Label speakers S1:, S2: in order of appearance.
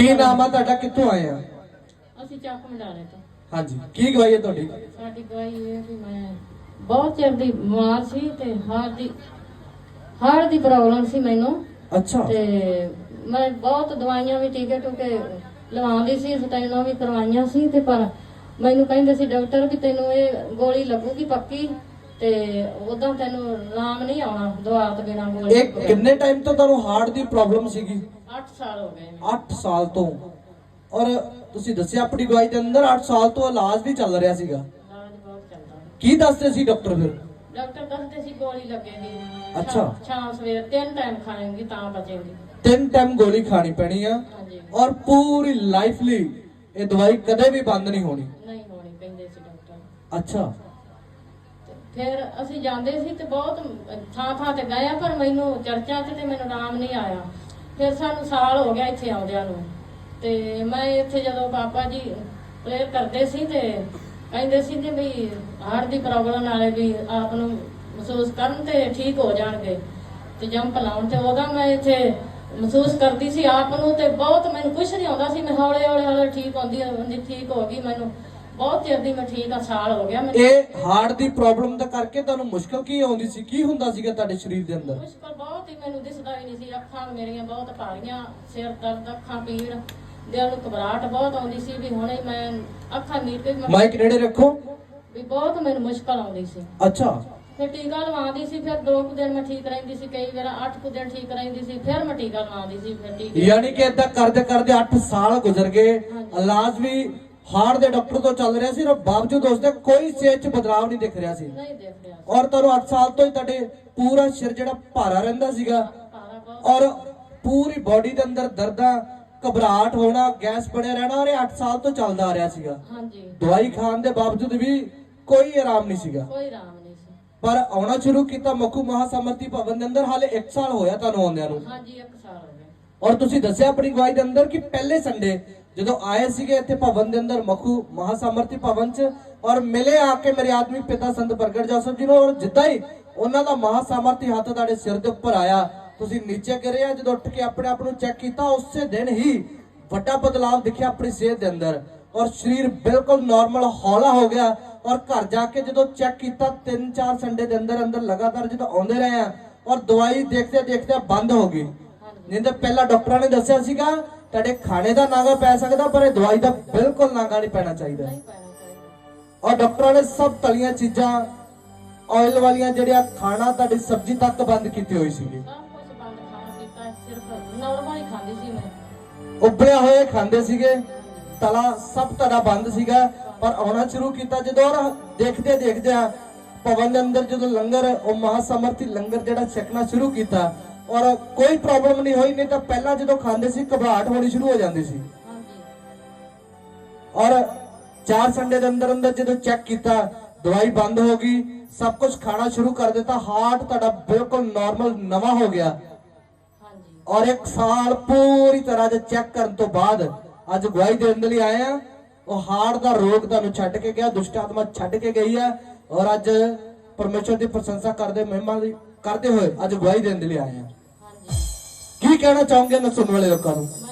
S1: ਕੀ ਨਾਮ ਆ ਤੁਹਾਡਾ? ਕਿੱਥੋਂ ਆਏ ਆ?
S2: ਅਸੀਂ ਚੱਕ ਮੰਡਾਲੇ ਤੋਂ।
S1: ਹਾਂਜੀ। ਕੀ ਗਵਾਹੀ ਹੈ ਤੁਹਾਡੀ?
S2: ਸਾਡੀ ਗਵਾਹੀ ਇਹ ਹੈ ਕਿ ਮੈਂ ਬਹੁਤ ਚਿਰ ਦੀ ਬਿਮਾਰ ਸੀ ਤੇ ਹਾਰਟ ਦੀ ਹਾਰਟ ਦੀ ਪ੍ਰੋਬਲਮ ਸੀ ਮੈਨੂੰ।
S1: ਅੱਛਾ।
S2: ਤੇ ਮੈਂ ਬਹੁਤ ਦਵਾਈਆਂ ਵੀ ਟੀਕੇ ਟੂਕੇ ਲਵਾਉਂਦੀ ਸੀ ਸਟੈਨੋ ਵੀ ਕਰਵਾਈਆਂ ਸੀ ਤੇ ਪਰ ਮੈਨੂੰ ਕਹਿੰਦੇ ਸੀ ਡਾਕਟਰ ਵੀ ਤੈਨੂੰ ਇਹ ਗੋਲੀ ਲੱਗੂਗੀ ਪੱਕੀ। ਤੇ ਉਦੋਂ ਤੈਨੂੰ ਆਰਾਮ ਨਹੀਂ ਆਉਣਾ ਦਵਾ ਤੋਂ ਬਿਨਾ ਗੋਲੀ
S1: ਇਹ ਕਿੰਨੇ ਟਾਈਮ ਤੋਂ ਤੁਹਾਨੂੰ ਹਾਰਟ ਦੀ ਪ੍ਰੋਬਲਮ ਸੀਗੀ?
S2: 8 ਸਾਲ ਹੋ ਗਏ। ਮੈਨੂੰ।
S1: 8 ਸਾਲ ਤੋਂ। ਔਰ ਤੁਸੀਂ ਦੱਸਿਆ ਆਪਣੀ ਗਵਾਹੀ ਦੇ ਅੰਦਰ 8 ਸਾਲ ਤੋਂ ਇਲਾਜ ਵੀ ਚੱਲ ਰਿਹਾ ਸੀਗਾ।
S2: ਇਲਾਜ ਬਹੁਤ ਚੱਲਦਾ।
S1: ਕੀ ਦੱਸਦੇ ਸੀ ਡਾਕਟਰ ਫਿਰ?
S2: ਡਾਕਟਰ ਦੱਸਦੇ ਸੀ ਗੋਲੀ ਲੱਗੇਗੀ
S1: ਅੱਛਾ।
S2: ਸ਼ਾਮ- ਸਵੇਰ ਤਿੰਨ ਟਾਈਮ ਖਾਏਂਗੀ ਤਾਂ ਬਚੇਗੀ।
S1: ਤਿੰਨ ਟਾਈਮ ਗੋਲੀ ਖਾਣੀ ਪੈਣੀ ਆ। ਔਰ ਪੂਰੀ ਲਾਈਫ ਲਈ ਇਹ ਦਵਾਈ ਕਦੇ ਵੀ ਬੰਦ ਨਹੀਂ ਹੋਣੀ।
S2: ਨਹੀਂ ਹੋਣੀ ਕਹਿੰਦੇ ਸੀ ਡਾਕਟਰ
S1: ਅੱਛਾ।
S2: ਫਿਰ ਅਸੀਂ ਜਾਂਦੇ ਸੀ ਤੇ ਬਹੁਤ ਥਾਂ ਥਾਂ ਤੇ ਗਏ ਆ, ਪਰ ਮੈਨੂੰ ਚਰਚਾ ਤੇ ਤੇ ਮੈਨੂੰ ਆਰਾਮ ਨਹੀਂ ਆਇਆ। ਫਿਰ ਸਾਨੂੰ ਸਾਲ ਹੋ ਗਿਆ ਇੱਥੇ ਆਉਂਦਿਆਂ ਨੂੰ। ਤੇ ਮੈਂ ਇੱਥੇ ਜਦੋਂ ਬਾਬਾ ਜੀ ਪ੍ਰੇਅਰ ਕਰਦੇ ਸੀ ਤੇ ਕਹਿੰਦੇ ਸੀ ਕਿ ਵੀ ਹਾਰਟ ਦੀ ਪ੍ਰੋਬਲਮ ਵਾਲੇ ਵੀ ਆਪ ਨੂੰ ਮਹਿਸੂਸ ਕਰਨ ਤੇ ਠੀਕ ਹੋ ਜਾਣਗੇ ਤੇ ਜੰਪ ਲਾਉਣ ਤੇ ਉਹਦਾ ਮੈਂ ਇੱਥੇ ਮਹਿਸੂਸ ਕਰਦੀ ਸੀ ਆਪ ਨੂੰ ਤੇ ਬਹੁਤ ਮੈਨੂੰ ਕੁਝ ਨਹੀਂ ਆਉਂਦਾ ਸੀ। ਮੈਂ ਹੌਲੇ ਹੌਲੇ ਹੌਲੇ ਠੀਕ ਹੁੰਦੀ ਹੁੰਦੀ, ਠੀਕ ਹੋ ਗਈ ਮੈਨੂੰ। ਬਹੁਤ ਚਿਰ ਦੀ ਮੈਂ ਠੀਕ ਆ ਸਾਲ ਹੋ ਗਿਆ ਮੈਨੂੰ।
S1: ਇਹ ਹਾਰਟ ਦੀ ਪ੍ਰੋਬਲਮ ਦਾ ਕਰਕੇ ਤੁਹਾਨੂੰ ਮੁਸ਼ਕਲ ਕੀ ਆਉਂਦੀ ਸੀ? ਕੀ ਹੁੰਦਾ ਸੀਗਾ ਤੁਹਾਡੇ ਸਰੀਰ ਦੇ ਅੰਦਰ?
S2: ਮੁਸ਼ਕਲ ਬਹੁਤ ਹੀ ਮੈਨੂੰ ਦਿਸਦਾ ਹੀ ਨਹੀਂ ਸੀ। ਅੱਖਾਂ ਮੇਰੀਆਂ ਬਹੁਤ ਭਾਰੀਆਂ ਸਿਰ ਦਰਦ ਅੱਖਾਂ ਪੀੜ ਦਿਲ ਨੂੰ ਘਬਰਾਹਟ ਬਹੁਤ ਆਉਂਦੀ ਸੀ ਵੀ ਹੁਣੇ ਮੈਂ ਅੱਖਾਂ ਮੀਟ ਕੇ ਵੀ ਮੈਂ-
S1: ਮਾਈਕ ਨੇੜੇ ਰੱਖੋ।
S2: ਵੀ ਬਹੁਤ ਮੈਨੂੰ ਮੁਸ਼ਕਲ ਆਉਂਦੀ ਸੀ।
S1: ਅੱਛਾ।
S2: ਫਿਰ ਟੀਕਾ ਲਵਾਉਂਦੀ ਸੀ ਫਿਰ ਦੋ ਕੁ ਦਿਨ ਮੈਂ ਠੀਕ ਰਹਿੰਦੀ ਸੀ ਕਈ ਵਾਰ ਅੱਠ ਕੁ ਦਿਨ ਠੀਕ ਰਹਿੰਦੀ ਸੀ ਫਿਰ ਮੈਂ ਟੀਕਾ ਲਵਾਉਂਦੀ ਸੀ ਫਿਰ ਟੀਕੇ
S1: ਯਾਨੀ ਕਿ ਇਦਾਂ ਕਰਦੇ ਕਰਦੇ 8 ਸਾਲ ਗੁਜ਼ਰ ਗਏ। ਇਲਾਜ ਵੀ ਹਾਰਟ ਦੇ ਡਾਕਟਰ ਤੋਂ ਚੱਲ ਰਿਹਾ ਸੀ ਔਰ ਬਾਵਜੂਦ ਉਸ ਦੇ ਕੋਈ ਸਿਹਤ 'ਚ ਬਦਲਾਅ ਨਹੀਂ ਦਿਖ ਰਿਹਾ ਸੀ।
S2: ਨਹੀਂ ਦੇਖ ਰਿਹਾ ਸੀ।
S1: ਔਰ ਤੁਹਾਨੂੰ 8 ਸਾਲ ਤੋਂ ਹੀ ਤੁਹਾਡੇ ਪੂਰਾ ਸਿਰ ਜਿਹੜਾ ਭਾਰਾ ਰਹਿੰਦਾ ਸੀਗਾ ਔਰ ਪੂਰੀ ਬਾਡੀ ਦੇ ਅੰਦਰ ਦਰਦਾਂ ਘਬਰਾਹਟ ਹੋਣਾ ਗੈਸ ਬਣਿਆ ਰਹਿਣਾ ਔਰ ਇਹ 8 ਸਾਲ ਤੋਂ ਚੱਲਦਾ ਆ ਰਿਹਾ ਸੀਗਾ।
S2: ਹਾਂਜੀ।
S1: ਦਵਾਈ ਖਾਣ ਦੇ ਬਾਵਜੂਦ ਵੀ ਕੋਈ ਆਰਾਮ ਨਹੀਂ ਸੀਗਾ।
S2: ਕੋਈ ਆਰਾਮ ਨਹੀਂ ਸੀ।
S1: ਪਰ ਆਉਣਾ ਸ਼ੁਰੂ ਕੀਤਾ ਮੱਖੂ ਮਹਾਸਮਰਤੀ ਭਵਨ ਦੇ ਅੰਦਰ ਹਾਲੇ 1 ਸਾਲ ਹੋਇਆ ਤੁਹਾਨੂੰ ਆਉਂਦਿਆਂ ਨੂੰ।
S2: ਹਾਂਜੀ ਇੱਕ ਸਾਲ ਹੋ ਗਿਆ।
S1: ਔਰ ਤੁਸੀਂ ਦੱਸਿਆ ਆਪਣੀ ਗਵਾਹੀ ਦੇ ਅੰਦਰ ਕਿ ਪਹਿਲੇ ਸੰਡੇ ਜਦੋਂ ਆਏ ਸੀਗੇ ਇੱਥੇ ਭਵਨ ਦੇ ਅੰਦਰ ਮਖੂ ਮਹਾਸਮਰਤੀ ਭਵਨ ਚ ਔਰ ਮਿਲੇ ਆ ਕੇ ਮੇਰੇ ਆਦਮੀ ਪਿਤਾ ਸੰਤ ਪ੍ਰਗਟ ਜੋਸਫ ਜੀ ਨੂੰ ਔਰ ਜਿੱਦਾਂ ਹੀ ਉਹਨਾਂ ਦਾ ਮਹਾਸਮਰਤੀ ਹੱਥ ਤੁਹਾਡੇ ਸਿਰ ਦੇ ਉੱਪਰ ਆਇਆ ਤੁਸੀਂ ਨੀਚੇ ਗਿਰੇ ਆ ਜਦੋਂ ਉੱਠ ਕੇ ਆਪਣੇ ਆਪ ਨੂੰ ਚੈੱਕ ਕੀਤਾ ਉਸੇ ਦਿਨ ਹੀ ਵੱਡਾ ਬਦਲਾਅ ਦਿਖਿਆ ਆਪਣੀ ਸਿਹਤ ਦੇ ਅੰਦਰ ਔਰ ਸਰੀਰ ਬਿਲਕੁਲ ਨਾਰਮਲ ਹੌਲਾ ਹੋ ਗਿਆ ਔਰ ਘਰ ਜਾ ਕੇ ਜਦੋਂ ਚੈੱਕ ਕੀਤਾ 3-4 ਸੰਡੇ ਦੇ ਅੰਦਰ ਅੰਦਰ ਲਗਾਤਾਰ ਜਦੋਂ ਆਉਂਦੇ ਰਹੇ ਆ ਔਰ ਦਵਾਈ ਦੇਖਦੇ ਦੇਖਦੇ ਬੰਦ ਹੋ ਗਈ। ਨਹੀਂ ਤਾਂ ਪਹਿਲਾਂ ਡਾਕਟਰਾਂ ਨੇ ਦੱਸਿਆ ਸੀਗਾ ਤੁਹਾਡੇ ਖਾਣੇ ਦਾ ਨਾਗਾ ਪੈ ਸਕਦਾ ਪਰ ਇਹ ਦਵਾਈ ਦਾ ਬਿਲਕੁਲ ਨਾਗਾ ਨਹੀਂ ਪੈਣਾ ਚਾਹੀਦਾ।
S2: ਨਹੀਂ ਪੈਣਾ ਚਾਹੀਦਾ।
S1: ਔਰ ਡਾਕਟਰਾਂ ਨੇ ਸਭ ਤਲੀਆਂ ਚੀਜ਼ਾਂ ਆਇਲ ਵਾਲੀਆਂ ਜਿਹੜੀਆਂ ਖਾਣਾ ਤੁਹਾਡੀ ਸਬਜ਼ੀ ਤੱਕ ਬੰਦ ਕੀਤੀ ਹੋਈ ਸੀਗੀ।
S2: ਸਭ ਕੁਝ ਬੰਦ ਖਾਣਾ ਪੀਤਾ ਸਿਰਫ ਨਾਰਮਲ ਹੀ ਖਾਂਦੀ ਸੀ ਮੈਂ।
S1: ਉਬਲੇ ਹੋਏ ਖਾਂਦੇ ਸੀਗੇ ਤਲਾ ਸਭ ਤੁਹਾਡਾ ਬੰਦ ਸੀਗਾ ਪਰ ਆਉਣਾ ਸ਼ੁਰੂ ਕੀਤਾ ਜਦੋਂ ਔਰ ਦੇਖਦੇ ਦੇਖਦੇ ਆ ਭਵਨ ਦੇ ਅੰਦਰ ਜਦੋਂ ਲੰਗਰ ਉਹ ਮਹਾਸਮਰਥੀ ਲੰਗਰ ਜਿਹੜਾ ਛਕਣਾ ਸ਼ੁਰੂ ਕੀਤਾ ਔਰ ਕੋਈ ਪ੍ਰੋਬਲਮ ਨਹੀਂ ਹੋਈ ਨਹੀਂ ਤਾਂ ਪਹਿਲਾਂ ਜਦੋਂ ਖਾਂਦੇ ਸੀ ਘਬਰਾਹਟ ਹੋਣੀ ਸ਼ੁਰੂ ਹੋ ਜਾਂਦੀ ਸੀ। ਔਰ ਚਾਰ ਸੰਡੇ ਦੇ ਅੰਦਰ ਅੰਦਰ ਜਦੋਂ ਚੈੱਕ ਕੀਤਾ ਦਵਾਈ ਬੰਦ ਹੋ ਗਈ ਸਭ ਕੁਝ ਖਾਣਾ ਸ਼ੁਰੂ ਕਰ ਦਿੱਤਾ ਹਾਰਟ ਤੁਹਾਡਾ ਬਿਲਕੁਲ ਨਾਰਮਲ ਨਵਾਂ ਹੋ ਗਿਆ। ਔਰ ਇੱਕ ਸਾਲ ਪੂਰੀ ਤਰ੍ਹਾਂ ਦੇ ਚੈੱਕ ਕਰਨ ਤੋਂ ਬਾਅਦ ਅੱਜ ਗਵਾਹੀ ਦੇਣ ਦੇ ਲਈ ਆਏ ਆ। ਉਹ ਹਾਰਟ ਦਾ ਰੋਗ ਤੁਹਾਨੂੰ ਛੱਡ ਕੇ ਗਿਆ ਦੁਸ਼ਟ ਆਤਮਾ ਛੱਡ ਕੇ ਗਈ ਆ। ਔਰ ਅੱਜ ਪਰਮੇਸ਼ਰ ਦੀ ਪ੍ਰਸ਼ੰਸਾ ਕਰਦੇ ਮਹਿਮਾ ਦੀ ਕਰਦੇ ਹੋਏ ਅੱਜ ਗਵਾਹੀ ਦੇਣ ਦੇ ਲਈ ਆਏ ਆ। ਕੀ ਕਹਿਣਾ ਚਾਹੋਗੇ ਨਾ ਸੁਣਨ ਵਾਲੇ ਲੋਕਾਂ ਨੂੰ?